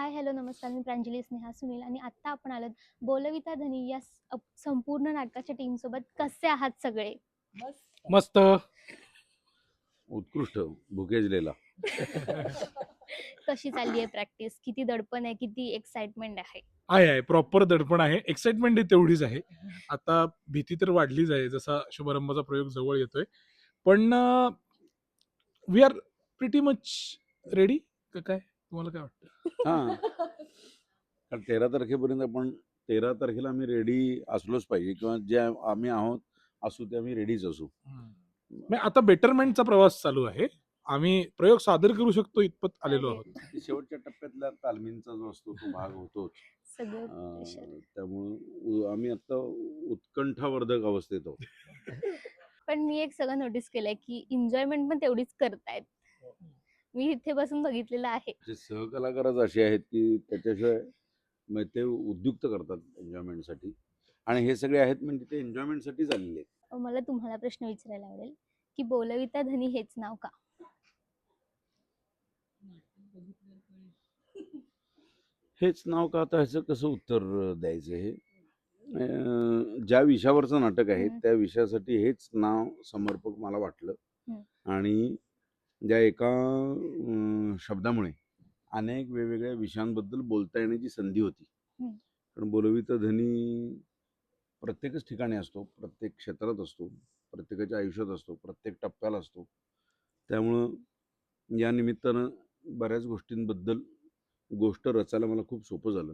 Hi hello नमस्कार. मी प्रांजली स्नेहा सुनील आणि आत्ता आपण आलोत बोलविता धनी या संपूर्ण नाटकाच्या टीम सोबत. कसे आहात सगळे? मस्त. उत्कृष्ट. भुकेजलेला. कशी चालली आहे प्रॅक्टिस किती दडपण आहे? किती एक्साइटमेंट आहे? आहे आहे. प्रॉपर दडपण आहे. एक्साइटमेंट तेवढीच आहे. आता भीती तर वाढलीच आहे जसा शुभारंभाचा प्रयोग जवळ येतोय. पण we are pretty much ready काय? तुम्हाला काय वाटतं? हा. कारण तेरा तारखेपर्यंत आपण तेरा तारखेला आम्ही रेडी असलोच पाहिजे किंवा जे आम्ही आहोत असू ते आम्ही रेडीच असू. आता बेटरमेंटचा प्रवास चालू आहे. आम्ही प्रयोग सादर करू शकतो इतपत आलेलो आहोत. शेवटच्या टप्प्यातला तालमींचा जो असतो तो भाग होतोच. pressure. त्यामुळं आम्ही आता उत्कंठावर्धक अवस्थेत आहोत. पण मी एक सगळं नोटीस केलंय की एन्जॉयमेंट पण तेवढीच करतायत. मी इथे बसून बघितलेलं आहे. जे सहकलाकारच असे आहेत की त्याच्याशिवाय मग ते उद्युक्त करतात एन्जॉयमेंटसाठी आणि हे सगळे आहेत म्हणजे ते एन्जॉयमेंटसाठीच आलेले आहेत. अ, मला तुम्हाला प्रश्न विचारायला आवडेल की बोलविता धनी हेच नाव का? हेच नाव का? आता ह्याचं कसं उत्तर द्यायचं हे? अं, ज्या विषयावरचं नाटक आहे हम्म. त्या विषयासाठी हेच नाव समर्पक मला वाटलं. हम्म. आणि ज्या एका शब्दामुळे अनेक वेगवेगळ्या विषयांबद्दल बोलता येण्याची संधी होती. कारण बोलविता धनी प्रत्येकच ठिकाणी असतो प्रत्येक क्षेत्रात असतो प्रत्येकाच्या आयुष्यात असतो प्रत्येक टप्प्याला असतो. त्यामुळं या निमित्तानं बऱ्याच गोष्टींबद्दल गोष्ट रचायला मला खूप सोपं झालं.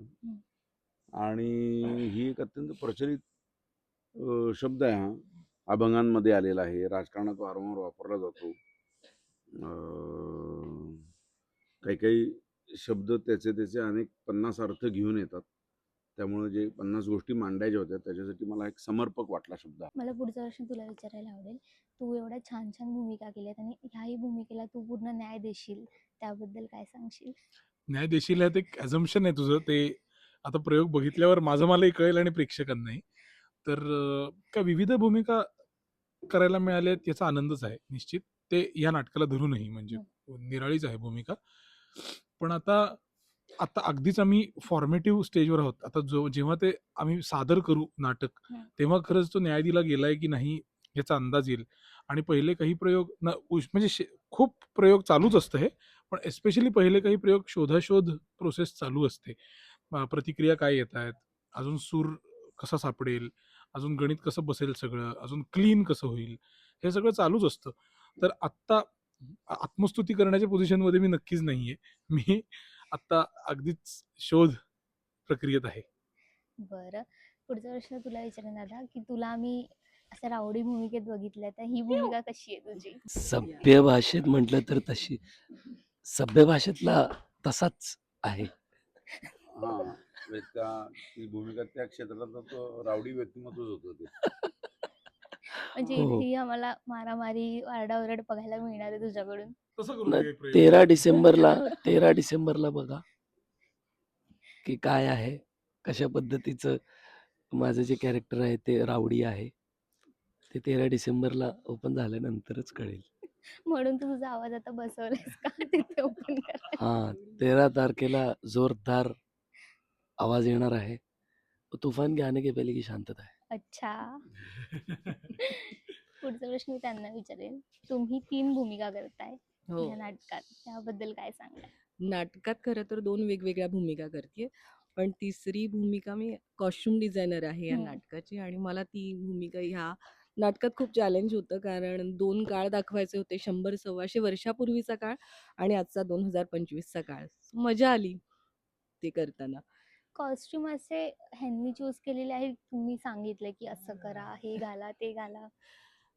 आणि ही एक अत्यंत प्रचलित शब्द आहे हा. अभंगांमध्ये आलेला आहे राजकारणात वारंवार वापरला जातो. काही काही शब्द त्याचे त्याचे अनेक पन्नास अर्थ घेऊन येतात. त्यामुळे जे पन्नास गोष्टी मांडायच्या होत्या त्याच्यासाठी मला एक समर्पक वाटला शब्द. मला पुढचा प्रश्न तुला विचारायला आवडेल. तू एवढ्या छान छान भूमिका केल्यात आणि ह्याही भूमिकेला तू पूर्ण न्याय देशील त्याबद्दल काय सांगशील? न्याय देशील ह्यात एक ॲझम्पशन आहे तुझं. ते आता प्रयोग बघितल्यावर माझं मलाही कळेल आणि प्रेक्षकांनाही. तर अं, का विविध भूमिका करायला मिळाल्यात याचा आनंदच आहे निश्चित. ते या नाटकाला धरूनही म्हणजे निराळीच आहे भूमिका. पण आता आता अगदीच आम्ही फॉर्मेटिव्ह स्टेजवर आहोत. आता जो जेव्हा ते आम्ही सादर करू नाटक हं. तेव्हा खरंच तो न्याय दिला गेलाय की नाही याचा अंदाज येईल. आणि पहिले काही प्रयोग न म्हणजे खूप प्रयोग चालूच असतं हे. पण एस्पेशली पहिले काही प्रयोग शोधाशोध प्रोसेस चालू असते. प्रतिक्रिया काय येत आहेत? अजून सूर कसा सापडेल? अजून गणित कसं बसेल सगळं? अजून क्लीन कसं होईल? हे सगळं चालूच असतं. तर आत्ता आत्मस्तुती करण्याच्या पोझिशनमध्ये मी नक्कीच नाहीये. मी आत्ता अगदीच शोध प्रक्रियेत आहे. बरं. पुढचा प्रश्न तुला विचारेन दादा की तुला आम्ही असं रावडी भूमिकेत बघितलंय तर ही भूमिका कशी आहे तुझी? सभ्य भाषेत म्हटलं तर तशी. सभ्य भाषेतला तसाच आहे. हा म्हणजे त्या ती भूमिका त्या क्षेत्रात तो रावडी व्यक्तिमत्वच होतं ते. म्हणजे हो. ही. आम्हाला मारामारी आरडाओरड बघायला मिळणार आहे तुझ्याकडून. करू. तेरा डिसेंबरला तेरा डिसेंबरला बघा. की काय आहे कशा पद्धतीचं माझं जे कॅरेक्टर आहे ते रावडी आहे. ते तेरा डिसेंबरला ओपन झाल्यानंतरच कळेल. म्हणून तू तुझा आवाज आता बसवलायस का? तिथे ओपन कर हा तेरा तारखेला जोरदार आवाज येणार आहे. तुफान के आने के पहले की शांतता है। अच्छा. पुढचा प्रश्न मी त्यांना विचारेल तुम्ही तीन भूमिका करताय हो. या नाटकात. त्याबद्दल काय सांगा नाटकात खरं तर दोन वेगवेगळ्या भूमिका करते पण तिसरी भूमिका मी कॉस्ट्युम डिझायनर आहे या हम्म. नाटकाची आणि मला ती भूमिका ह्या नाटकात खूप चॅलेंज होतं कारण दोन काळ दाखवायचे होते. शंभर सव्वाशे वर्षापूर्वीचा काळ आणि आजचा दोन हजार पंचवीसचा काळ. मजा आली ते करताना. कॉस्ट्युम असे ह्यांनी चूज केलेले आहे तुम्ही सांगितले की असं करा हे. घाला ते घाला.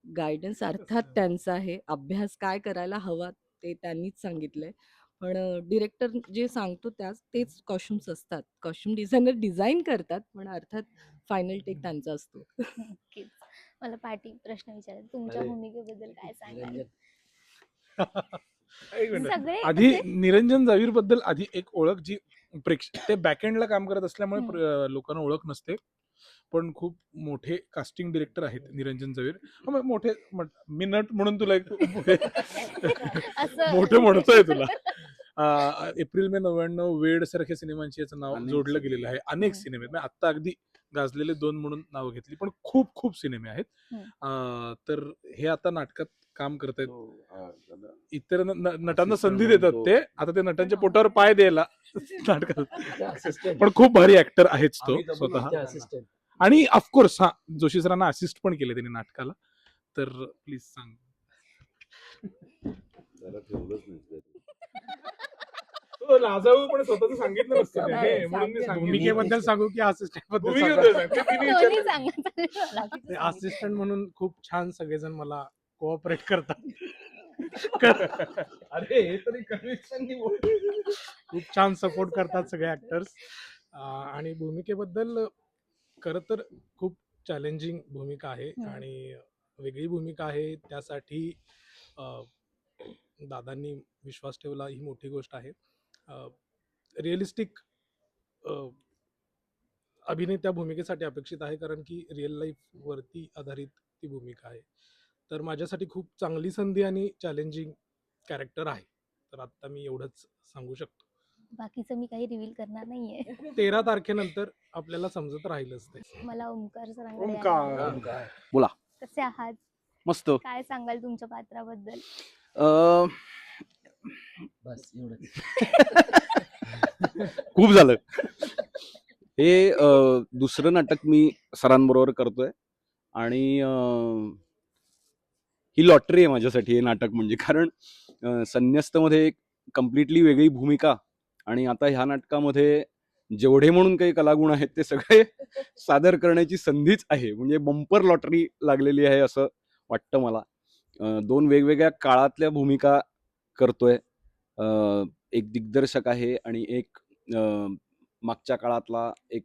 गायडन्स अर्थात त्यांचा आहे. अभ्यास काय करायला हवा ते त्यांनीच सांगितलंय. पण डिरेक्टर जे सांगतो त्याच तेच कॉस्ट्युम्स असतात. कॉस्ट्युम डिझायनर डिझाईन करतात पण अर्थात फायनल टेक त्यांचा असतो. नक्कीच. मला पाठी प्रश्न विचारेल तुमच्या अरे, भूमिकेबद्दल काय सांगाल? एक मिनिट. सगळे आधी असे- निरंजन जावीरबद्दल आधी एक ओळख जी प्रेक्ष ते बॅकएंडला काम करत असल्यामुळे. प्र- लोकांना ओळख नसते पण खूप मोठे कास्टिंग डिरेक्टर आहेत निरंजन जावीर हा, मग मोठे म्हण- मी नट म्हणून तुला एक मोठे असं मोठे म्हणतोय तुला अं, एप्रिल मे नव्याण्णव वेड सारख्या सिनेमांची याचं नाव अनेक जोडलं. गेलेलं आहे अनेक हम्म. सिनेमे म्हणजे आत्ता अगदी गाजलेले दोन म्हणून नावं घेतली पण खूप खूप सिनेमे आहेत हम्म. अं, तर हे आता नाटकात काम करतायत त्याला- इतर न- न- नटांना संधी देतात तो- ते आता ते नटांच्या पोटावर पाय द्यायला नाटकात. पण खूप भारी ऍक्टर आहेच तो स्वतः. आणि ऑफकोर्स हा जोशी सरांना असिस्ट पण केले त्यांनी नाटकाला तर प्लीज सांग लाजाळू पण स्वतःच सांगितलं नसतं नाही, त्याने, म्हणून मी. सांगितलं. भूमिकेबद्दल सांगू की बद्दल सांगू? दोन्ही विचारलं. सांगा. असिस्टंट म्हणून खूप छान सगळेजण मला कोऑपरेट करतात अरे हे तरी. खूप छान सपोर्ट करतात सगळे ऍक्टर्स आणि भूमिकेबद्दल खरं तर खूप चॅलेंजिंग भूमिका आहे. आणि वेगळी भूमिका आहे त्यासाठी दादांनी विश्वास ठेवला ही मोठी गोष्ट आहे रिअलिस्टिक अभिनय त्या भूमिकेसाठी अपेक्षित आहे कारण की रिअल लाईफवरती आधारित ती भूमिका आहे तर माझ्यासाठी खूप चांगली संधी आणि चॅलेंजिंग कॅरेक्टर आहे. तर आत्ता मी एवढंच सांगू शकतो. बाकीचं मी काही रिव्हील करणार नाहीये. तेरा तारखेनंतर आपल्याला समजत राहीलच ते. मला ओमकार सरांकडे ओमकार. यायला आवडेल. काय? कसे आहात? मस्त. काय सांगाल तुमच्या पात्राबद्दल? अं, बस एवढंच. खूप झालं. हे अं, दुसरं नाटक मी सरांबरोबर करतोय. आणि अं, ही लॉटरी आहे माझ्यासाठी हे नाटक म्हणजे. कारण संन्यस्तमध्ये एक कम्प्लिटली वेगळी भूमिका आणि आता ह्या नाटकामध्ये जेवढे म्हणून काही कलागुण आहेत ते सगळे सादर करण्याची संधीच आहे. म्हणजे बंपर लॉटरी लागलेली आहे असं वाटतं मला. दोन वेगवेगळ्या काळातल्या भूमिका करतोय. एक दिग्दर्शक आहे आणि एक मागच्या काळातला एक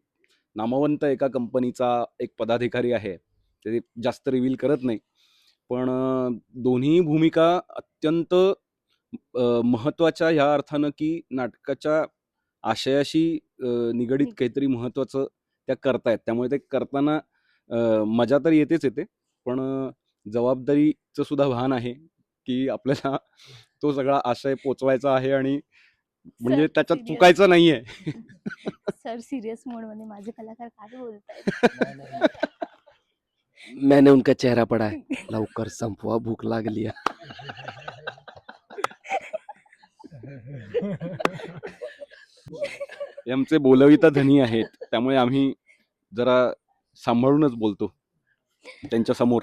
नामवंत एका कंपनीचा एक पदाधिकारी आहे. ते जास्त रिव्हील करत नाही. पण दोन्ही भूमिका अत्यंत महत्त्वाच्या ह्या अर्थानं की नाटकाच्या आशयाशी निगडीत निग- काहीतरी महत्त्वाचं त्या करतायत. त्यामुळे ते करताना मजा तर येतेच येते. पण जबाबदारीचं सुद्धा भान आहे की आपल्याला तो सगळा आशय पोचवायचा आहे आणि म्हणजे त्याच्यात. चुकायचं नाहीये. सर सिरियस मोडमध्ये माझे कलाकार काय बोलतायत? मैंने उनका चेहरा पड़ा है लवकर संपवा भूक लागली आहे. हे आमचे बोलविता धनी आहेत त्यामुळे आम्ही जरा सांभाळूनच बोलतो त्यांच्यासमोर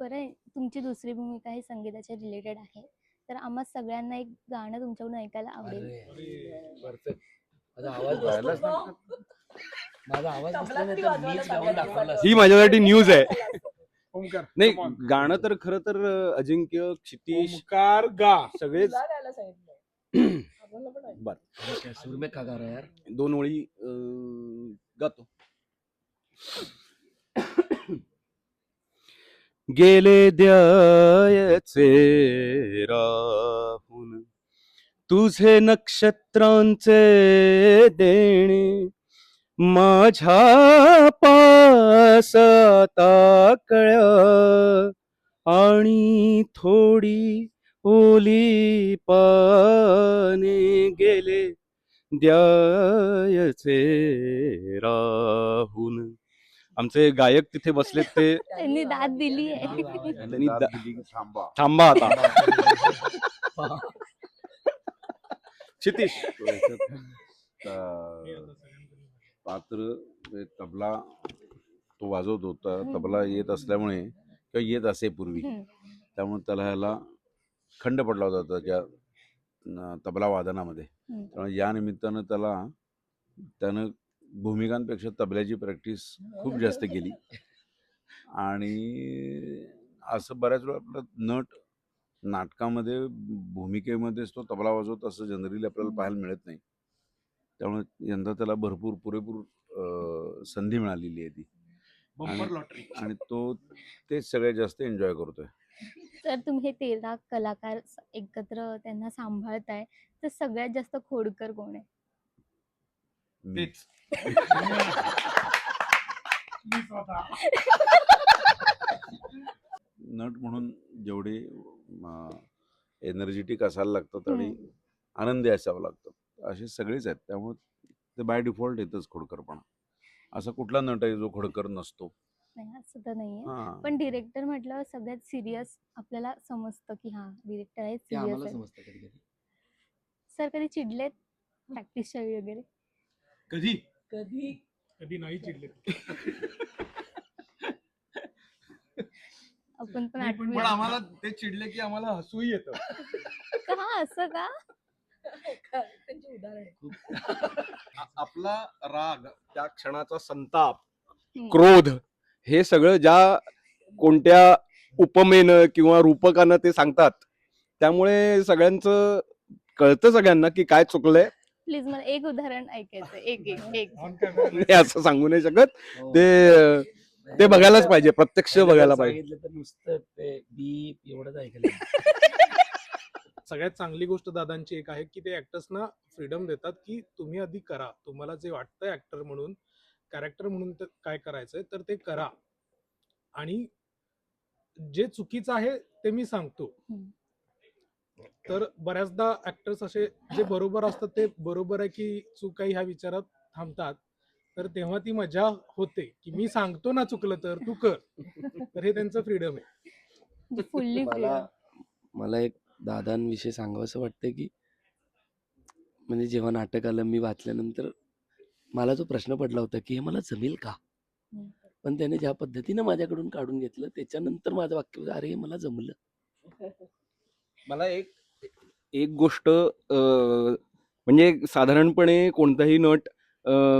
बरं तुमची दुसरी भूमिका ही संगीताच्या रिलेटेड आहे तर आम्हा सगळ्यांना एक गाणं तुमच्याकडून ऐकायला आवडेल आवाज. माझा आवाज तरी मीच गाऊन. दाखवलं. ही माझ्यासाठी न्यूज आहे ओमकार नाही come on. गाणं तर खरं तर अं, अजिंक्य क्षितिश ओमकार गा सगळेच तुला गायला सांगितलंय. आपल्याला पण आहे. बर सूर में रहा है यार दोन ओळी अं, गातो गेले द्यायचे राहून तुझे नक्षत्रांचे देणे माझ्या पास आता कळ्या आणि थोडी ओली पाने गेले. द्यायचे राहून. आमचे गायक तिथे बसलेत ते. त्यांनी दाद दिली आहे. त्यांनी दा- थांबा. थांबा आता. क्षितिश. अं, पात्र तबला तो वाजवत होता. तबला येत असल्यामुळे किंवा येत असे पूर्वी. त्यामुळे त्याला ह्याला खंड पडला होता त्याच्या तबला वादनामध्ये. त्यामुळे या निमित्तानं त्याला त्यानं भूमिकांपेक्षा तबल्याची प्रॅक्टिस खूप जास्त केली. आणि असं बऱ्याच वेळा आपलं नट नाटकामध्ये भूमिकेमध्येच तो तबला वाजवत असं जनरली आपल्याला पाहायला मिळत नाही. त्यामुळे यंदा त्याला भरपूर पुरेपूर संधी मिळालेली आहे ती लॉटरी आणि तो तेच सगळ्यात जास्त एन्जॉय करतोय तर तुम्ही हे तेरा कलाकार एकत्र त्यांना सांभाळताय तर सगळ्यात जास्त खोडकर कोण आहे मी- तेच. मी स्वतः. नट म्हणून जेवढे एनर्जेटिक असायला लागतात आणि. आनंदी असावं लागतं असे सगळेच आहेत. त्यामुळे ते बाय डिफॉल्ट येतच खोडकरपणा असा कुठला नट आहे जो खोडकर नसतो? नाही असं तर नाहीये. हा. पण डिरेक्टर म्हटल्यावर सगळ्यात सिरियस आपल्याला समजतं की हा डिरेक्टर आहे ते सिरियस आम्हाला आहे समजतं कधी कधी सर कधी चिडलेत? प्रॅक्टिसच्या वेळी वगैरे? कधी? कधी? कधी नाही चिडले आपण पण नाही, पण आठवूया आम्हाला ते चिडले की आम्हाला हसूही येतं. का? असं का? त्यांची उदाहरण आ- आपला राग त्या क्षणाचा संताप. क्रोध हे सगळं ज्या कोणत्या उपमेनं किंवा रूपकानं ते सांगतात त्यामुळे सगळ्यांचं कळतं सगळ्यांना की काय चुकलंय. प्लीज मला एक उदाहरण ऐकायचं एक एक असं सांगू नाही शकत. हो. ते ते बघायलाच पाहिजे प्रत्यक्ष बघायला पाहिजे. सांगितलं तर नुसतं ते बीप एवढंच ऐकलं सगळ्यात चांगली गोष्ट दादांची एक आहे की ते ऍक्टर्सना फ्रीडम देतात की तुम्ही आधी करा. तुम्हाला जे वाटतंय ऍक्टर म्हणून कॅरेक्टर म्हणून काय करायचंय तर ते करा. आणि जे चुकीचं आहे ते मी सांगतो. तर बऱ्याचदा ऍक्टर्स असे जे बरोबर असतात ते बरोबर आहे की चूक आहे ह्या विचारात थांबतात. तर तेव्हा ती मजा होते की मी सांगतो ना चुकलं तर तू कर. तर हे त्यांचं फ्रीडम आहे. फुल्ली मला मला एक दादांविषयी सांगावंसं वाटतं की म्हणजे जेव्हा नाटक आलं मी वाचल्यानंतर मला जो प्रश्न पडला होता की हे मला जमेल का. पण त्याने ज्या पद्धतीनं माझ्याकडून काढून घेतलं त्याच्यानंतर माझं वाक्य होतं, अरे हे मला जमलं. मला एक एक गोष्ट अं, म्हणजे साधारणपणे कोणताही नट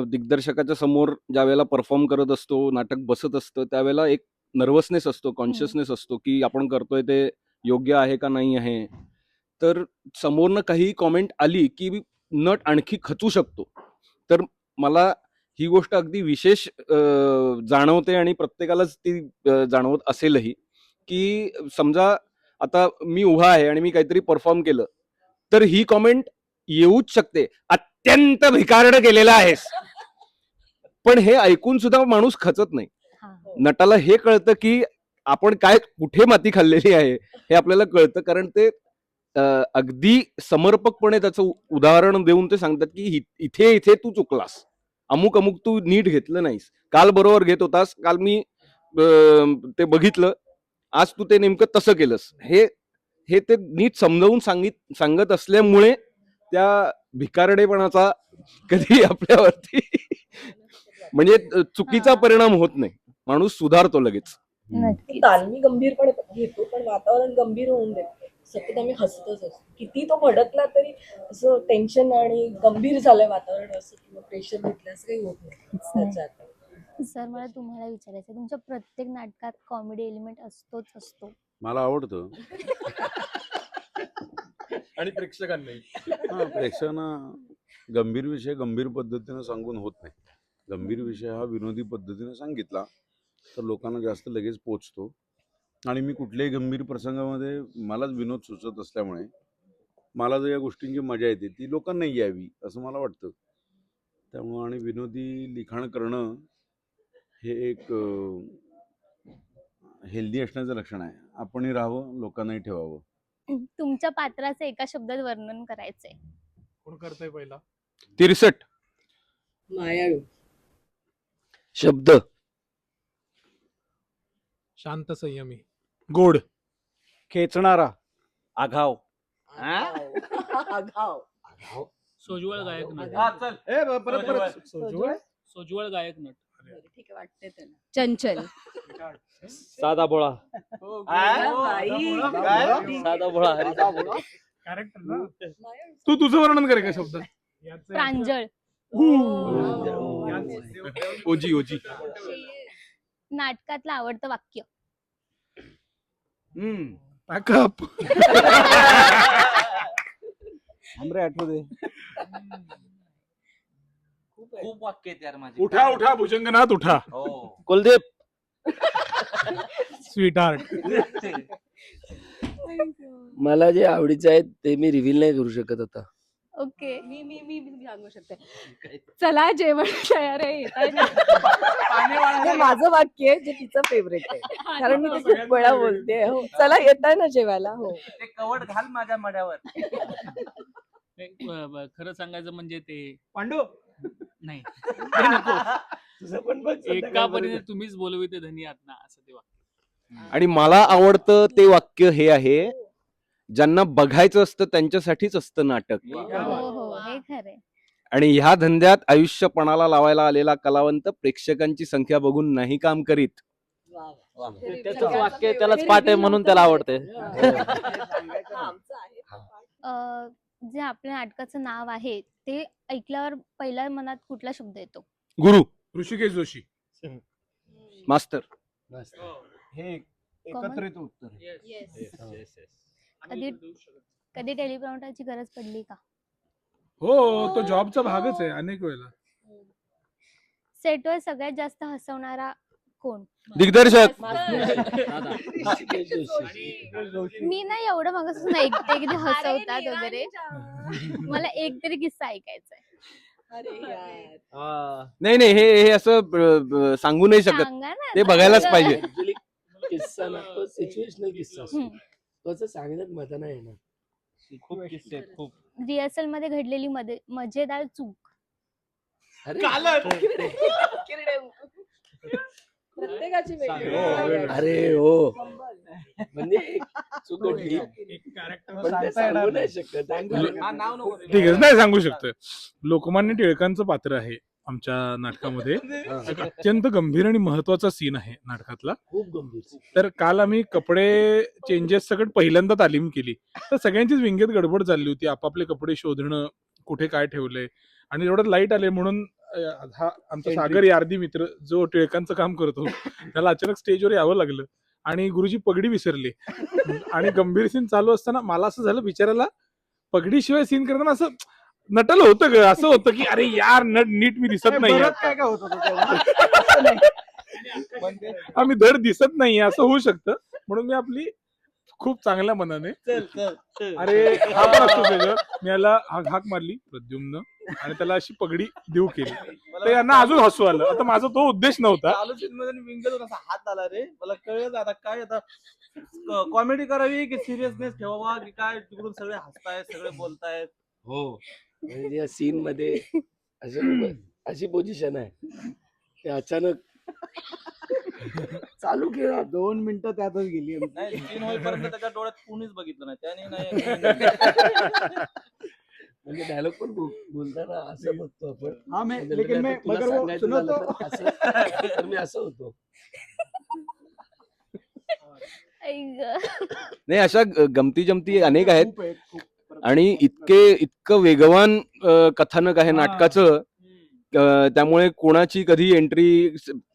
दिग्दर्शकाच्या समोर ज्या वेळेला परफॉर्म करत असतो नाटक बसत असतं त्यावेळेला एक नर्वसनेस असतो कॉन्शियसनेस असतो की आपण करतोय ते योग्य आहे का नाही आहे. तर समोरनं काही कॉमेंट आली की नट आणखी खचू शकतो. तर मला ही गोष्ट अगदी विशेष जाणवते आणि प्रत्येकालाच ती जाणवत असेलही. की समजा आता मी उभा आहे आणि मी काहीतरी परफॉर्म केलं तर ही कॉमेंट येऊच शकते. अत्यंत भिकारड केलेला आहेस. पण हे ऐकून सुद्धा माणूस खचत नाही. नटाला हे कळतं की आपण काय कुठे माती खाल्लेली आहे हे आपल्याला कळतं. कारण ते अगदी समर्पकपणे त्याचं उदाहरण देऊन ते सांगतात की इथे इथे तू चुकलास. अमुक अमुक तू नीट घेतलं नाहीस. काल बरोबर घेत होतास काल मी ते बघितलं. आज तू ते नेमकं तसं केलंस. हे हे ते नीट समजावून सांगित सांगत असल्यामुळे त्या भिकारडेपणाचा कधी आपल्यावरती म्हणजे चुकीचा. परिणाम होत नाही. माणूस सुधारतो लगेच. तालमी गंभीरपणे घेतो पण वातावरण गंभीर होऊन देतो. सतत आम्ही हसतच असतो. किती तो भडकला तरी असं टेन्शन आणि गंभीर झालंय वातावरण असं किंवा प्रेशर घेतलं असं काही होत नाही. त्याच्यात सर मला तुम्हाला विचारायचं तुमच्या प्रत्येक नाटकात कॉमेडी एलिमेंट असतोच असतो. मला आवडतं. आणि प्रेक्षकांनाही हा प्रेक्षकांना गंभीर विषय गंभीर पद्धतीनं सांगून होत नाही. गंभीर विषय हा विनोदी पद्धतीनं सांगितला. तर लोकांना जास्त लगेच पोचतो. आणि मी कुठल्याही गंभीर प्रसंगामध्ये मलाच विनोद सुचत असल्यामुळे मला जर या गोष्टींची मजा येते ती लोकांनाही यावी असं मला वाटतं. त्यामुळं आणि विनोदी लिखाण करणं हे एक हेल्दी असण्याचं लक्षण आहे. आपणही राहावं लोकांनाही ठेवावं. तुमच्या पात्राचं एका शब्दात वर्णन करायचंय. कोण करतंय पहिला? तिरसट. मायाळू. शब्द. शांत संयमी गोड. खेचणारा. आघाव. आघाव. सोज्वळ गायक नट. हा, चल. ए, ब- परत परत. सोज्वळ? सोज्वळ? गायक नट. ठीक आहे वाटतंय त्याला. चंचल. साधा भोळा. बाई. साधा भोळा हरिचा भोळा. कॅरेक्टर ना? मायाळू. तू तुझं वर्णन कर एका शब्दात. याचं- प्रांजळ. याचं- ओजी ओजी. नाटकातलं आवडतं वाक्य. पॅकअप आठवू दे. खूप वाक्य आहेत यार माझे. उठा उठा भुजंगनाथ उठा. हो. कुलदीप. स्वीट आर्ट मला जे आवडीचे आहेत ते मी रिव्हील नाही करू शकत आता. ओके. मी मी मी मी सांगू शकते. चला जेवण तयार आहे माझं वाक्य आहे जे तिचं फेवरेट आहे. कारण मी ते खूप वेळा बोलते. हो. चला येताय ना जेवायला? हो. ते कवड घाल माझ्या मड्यावर. खरं सांगायचं म्हणजे ते पांडू! नाही. ते नको. तुझं पण बघ एका. परीने तुम्हीच बोलविते धनी आत ना असं ते वाक्य. आणि मला आवडतं ते वाक्य हे आहे ज्यांना बघायचं असतं त्यांच्यासाठीच असतं नाटक. हो हो हे खरंय आणि ह्या धंद्यात आयुष्य पणाला लावायला आलेला कलावंत प्रेक्षकांची संख्या बघून नाही काम करीत. त्याचंच वाक्य आहे, त्यालाच पाठ आहे म्हणून त्याला आवडते. अं, जे आपल्या नाटकाचं नाव आहे ते ऐकल्यावर पहिल्या मनात कुठला शब्द येतो? गुरु. ऋषिकेश जोशी. मास्तर. मस्त. हे. एकत्रित उत्तर आहे. कधी कधी टेलिप्रॉम्प्टरची गरज पडली का? हो तो जॉबचा भागच आहे अनेक वेळेला. सेटवर सगळ्यात जास्त हसवणारा कोण? दिग्दर्शक. मी नाही एवढं मागासून ऐकते की ते हसवतात वगैरे. मला एक तरी किस्सा ऐकायचा आहे अरे यार. नाही नाही हे हे असं सांगू नाही शकत. सांगा ना ते बघायलाच. पाहिजे. किस्सा ना तो सिच्युएशनल किस्सा असतो. हम्म. तो असं सांगण्यात मजा नाही येणार. खूप किस्से आहेत, खूप. रिहर्सलमध्ये घडलेली मध्ये मजेदार चूक. अरे प्रत्येकाची वेगळी. हो, वेगळी. अरे हो. म्हणजे एक चूक घडली एक कॅरेक्टर पण ते सांगू नाही शकत. हा, नाव नको देऊ. नाही सांगू शकतोय. लोकमान्य टिळकांचं पात्र आहे. आमच्या नाटकामध्ये. एक अत्यंत गंभीर आणि महत्त्वाचा सीन आहे नाटकातला. खूप गंभीर तर काल आम्ही कपडे चेंजेस सगळं पहिल्यांदा तालीम केली. तर सगळ्यांचीच विंगेत गडबड चालली होती. आपापले कपडे शोधणं कुठे काय ठेवलंय आणि एवढं लाइट आले म्हणून हा आमचा. सागर यार्दी मित्र जो टिळकांचं काम करतो त्याला अचानक स्टेजवर यावं लागलं. आणि गुरुजी पगडी विसरली. आणि गंभीर सीन चालू असताना मला असं झालं बिचाराला पगडीशिवाय सीन करताना असं नटलं होतं ग असं होतं की अरे यार नट नीट मी दिसत नाही काय काय होत होतं आम्ही धड दिसत नाहीये असं होऊ शकतं. म्हणून मी आपली खूप चांगल्या मनाने चल चल चल. अरे हा पण असतो मी याला हाक हाक मारली प्रद्युम्न आणि त्याला अशी पगडी देऊ केली. तर यांना अजून हसू आलं. आता माझा तो उद्देश नव्हता. चालू सीन मध्ये विंगल असा हात आला रे. मला कळलं आता काय आता कॉमेडी करावी की सिरियसनेस ठेवावा की काय तिकडून सगळे हसतायत सगळे बोलतायत? हो. म्हणजे या सीन मध्ये अशी अशी पोझिशन आहे. ते अचानक चालू केला. दोन मिनिटं त्यातच गेली. नाही सीन होईपर्यंत त्याच्या डोळ्यात कुणीच बघितलं नाही. त्याने नाही म्हणजे डायलॉग पण बोल- बोलताना असं बघतो आपण. हाँ मैं म्हणजे लेकिन आता मैं तुला मगर वो सांगायचं सुनो झालं तो. तर असं- तर मी असं होतो. आई ग. नाही अशा ग- गमती जमती अनेक आहेत. खूप आहेत, खूप. आणि इतके इतकं वेगवान कथानक आहे हा. नाटकाचं त्यामुळे कोणाची कधी एंट्री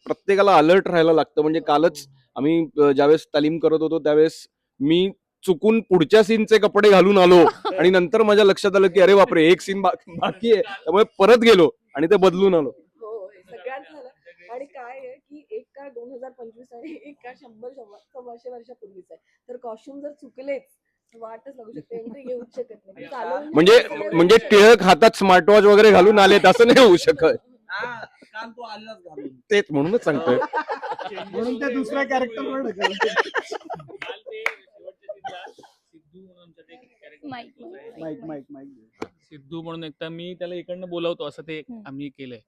प्रत्येकाला अलर्ट राहायला लागतं. म्हणजे कालच आम्ही अ, ज्यावेळेस तालीम करत होतो त्यावेळेस मी चुकून पुढच्या सीनचे कपडे घालून आलो. आणि नंतर माझ्या लक्षात आलं की अरे बापरे एक सीन बाकी आहे. त्यामुळे परत गेलो आणि ते बदलून आलो. हो हे आणि काय आहे की एक का दोन हजार पंचवीस आणि एक का शंभर शंभर सव्वाशे वर्षापूर्वीच आहे. तर कॉस्ट्युम जर चुकलेच वाटच लागू शकते. एंट्री घेऊच शकत नाही. चालवून म्हणजे म्हणजे टिळक हातात स्मार्ट वॉच वगैरे घालून आले असं नाही होऊ शकत. हा, काल तो आलेलाच घालून. तेच म्हणूनच सांगतोय. म्हणून ते दुसऱ्या कॅरेक्टरवर ढकलले. Mike, mike mike. Mike Siddhu म्हणून एकदा मी त्याला इकडनं बोलवतो असं ते हम्म. आम्ही केलंय.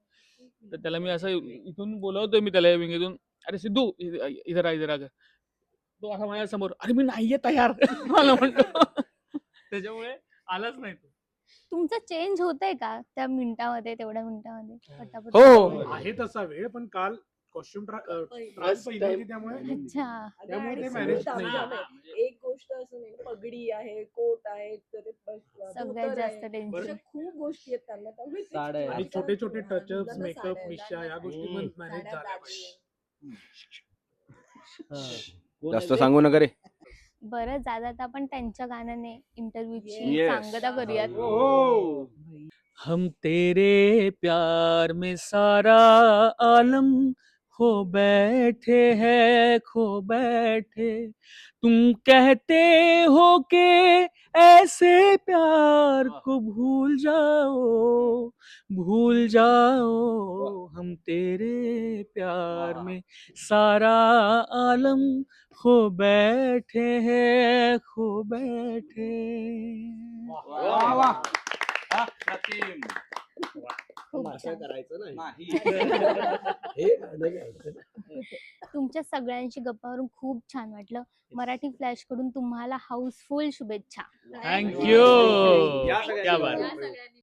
तर त्याला मी असं इथून बोलवतोय मी त्याला विंगेतून. अरे सिद्धू इधर इधर आ, इधर आ तो असा माझ्यासमोर अरे मी नाहीये तयार. मला म्हणतो. त्याच्यामुळे आलाच नाही तो. तुमचं चेंज होतंय का त्या मिनिटामध्ये तेवढ्या मिनिटामध्ये? पटापट हो. आहे तसा वेळ पण काल कॉस्ट्युम First time. त्यामुळे. अच्छा. अगं, त्यामुळे आणि ते सगळं manage तामझाम नाही. आहे. एक गोष्ट असं नाही पगडी आहे कोट आहे सगळ्यात धोतर जास्त आहे. टेन्शन अशा खूप गोष्टी आहेत त्यांना. त्यामुळे ते साड्या आहे. आणि वाचायला छोटे छोटे टचअप्स मेकअप मिशा या गोष्टी पण. मॅनेज झाल्या. जास्त सांगू नका रे. बरं जात आता आपण त्यांच्या गाण्याने इंटरव्ह्यूची Yes. सांगता करूयात. हो. हम तेरे प्यार में सारा आलम खो बैठे है खो बैठे। तुम कहते हो के ऐसे प्यार को भूल जाओ भूल जाओ हम तेरे प्यार में। सारा आलम खो बैठे है खो बैठे। खूप असं छान. करायचं नाही. हे गाणं घ्यायचं ना. तुमच्या सगळ्यांशी गप्पा मारून खूप छान वाटलं. मराठी फ्लॅशकडून तुम्हाला हाऊसफुल शुभेच्छा. थँक्यू क्या बात